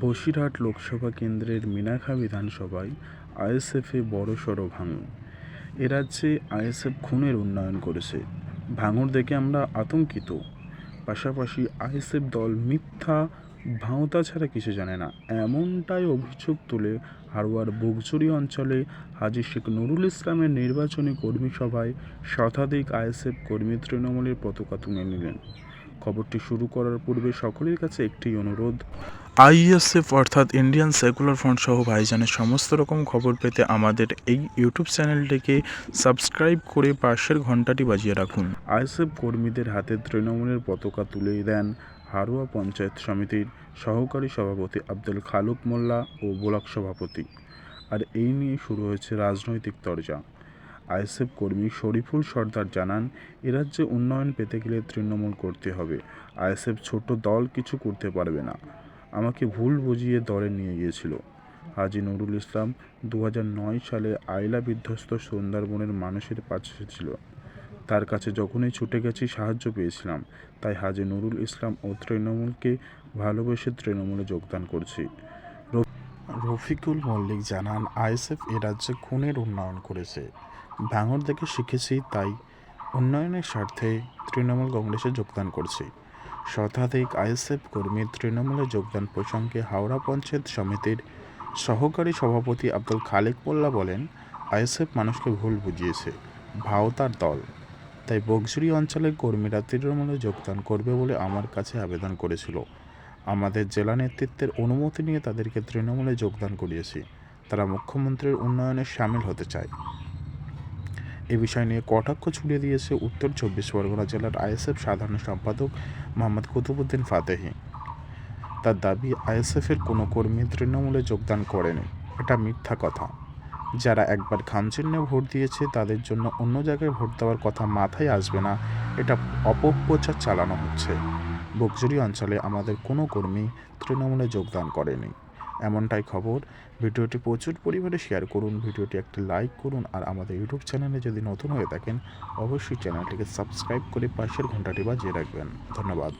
বসিরহাট লোকসভা কেন্দ্রের মিনাখা বিধানসভায় আইএসএফে বড়সড় ভাঙন। এ রাজ্যে আইএসএফ খুনের উন্নয়ন করেছে। ভাঙর দেখে আমরা আতঙ্কিত। পাশাপাশি আইএসএফ দল মিথ্যা, ভাঁওতা ছাড়া কিছু জানে না। এমনটাই অভিযোগ তুলে হারোয়ার বুকচুরি অঞ্চলে হাজি শেখ নুরুল ইসলামের নির্বাচনী কর্মী সভায় শতাধিক আইএসএফ কর্মী তৃণমূলের পতাকা তুলে নিলেন। খবরটি শুরু করার পূর্বে সকলের কাছে একটি অনুরোধ। আইএসএফ অর্থাৎ ইন্ডিয়ান সেকুলার ফ্রন্ট সহ ভাইজানের সমস্ত রকম খবর পেতে আমাদের এই ইউটিউব চ্যানেলটিকে সাবস্ক্রাইব করে পাশের ঘন্টাটি বাজিয়ে রাখুন। আইএসএফ কর্মীদের হাতে তৃণমূলের পতাকা তুলে দেন হারোয়া পঞ্চায়েত সমিতির সহকারী সভাপতি আব্দুল খালুক মোল্লা ও ব্লক সভাপতি। আর এই নিয়ে শুরু হয়েছে রাজনৈতিক তরজা। আইএসএফ কর্মী শরীফুল সর্দার জানান, এ রাজ্যে উন্নয়ন পেতে গেলে তৃণমূল করতে হবে। আইএসএফ ছোট দল কিছু করতে পারবে না। আমাকে ভুল বুঝিয়ে দলে নিয়ে গিয়েছিল। হাজি নুরুল ইসলাম দু সালে আইলা বিধ্বস্ত সুন্দরবনের মানুষের পাশে ছিল তার কাছে যখনই ছুটে গেছি, সাহায্য পেয়েছিলাম। তাই হাজি নুরুল ইসলাম ও তৃণমূলকে ভালোবেসে তৃণমূলে যোগদান করছি। রফিকুল মল্লিক জানান, আইএসএফ এ রাজ্যে খুনের উন্নয়ন করেছে। ভাঙর দেখে শিখেছি, তাই উন্নয়নের স্বার্থে তৃণমূল কংগ্রেসে যোগদান করছি। শতাধিক আইএসএফ কর্মী তৃণমূলে যোগদান প্রসঙ্গে হাওড়া পঞ্চায়েত সমিতির সহকারী সভাপতি আব্দুল খালেক মোল্লা বলেন, আইএসএফ মানুষকে ভুল বুঝিয়েছে ভাওতার দল। তাই বকজুরি অঞ্চলের কর্মীরা তৃণমূলে যোগদান করবে বলে আমার কাছে আবেদন করেছিল। আমাদের জেলা নেতৃত্বের অনুমতি নিয়ে তাদেরকে তৃণমূলে যোগদান করিয়েছি। তারা মুখ্যমন্ত্রীর উন্নয়নে সামিল হতে চায়। এ বিষয় নিয়ে কটাক্ষ ছুড়ে দিয়েছে উত্তর চব্বিশ পরগনা জেলার আইএসএফ সাধারণ সম্পাদক মোহাম্মদ কুতুবুদ্দিন ফাতেহি। তার দাবি, আইএসএফের কোনো কর্মী তৃণমূলে যোগদান করেনি। এটা মিথ্যা কথা। যারা একবার খামচিহ্নে ভোট দিয়েছে, তাদের জন্য অন্য জায়গায় ভোট দেওয়ার কথা মাথায় আসবে না। এটা অপপ্রচার চালানো হচ্ছে। বকজুরি অঞ্চলে আমাদের কোনো কর্মী তৃণমূলে যোগদান করেনি। এমনটাই খবর। ভিডিওটি প্রচুর পরিমাণে শেয়ার করুন। ভিডিওটি একটি লাইক করুন। আর আমাদের ইউটিউব চ্যানেলে যদি নতুন হয়ে থাকেন, অবশ্যই চ্যানেলটিকে সাবস্ক্রাইব করে পাশের ঘন্টাটি বাজিয়ে রাখবেন। ধন্যবাদ।